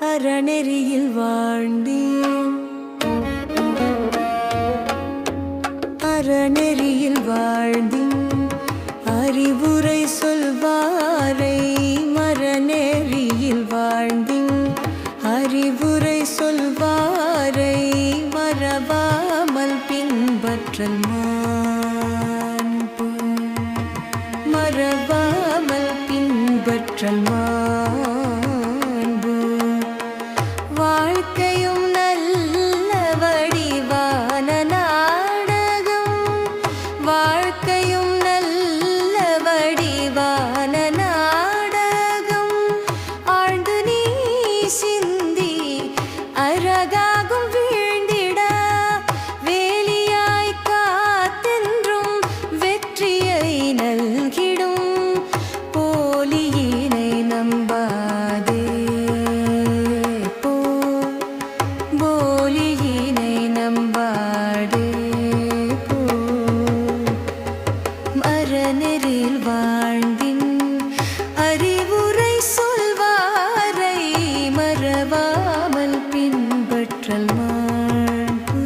அறநெறியில் வாழ்ந்தேன். அறநெறியில் வாழ்ந்தேன். அறிவுரை சொல்வாரை மரநெறியில் வாழ்ந்தேன். அறிவுரை சொல்வாரை மறவாமல் பின்பற்றல் மாண்பு. மறவாமல் பின்பற்றல் மா பின்பற்றல் மாண்பு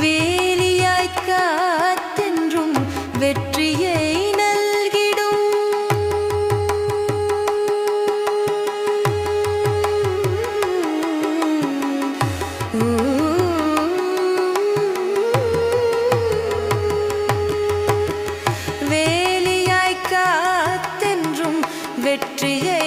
வேலியாய் காத்தென்றும் வெற்றியை நல்கிடும். வேலியாய் காத்தென்றும் வெற்றியை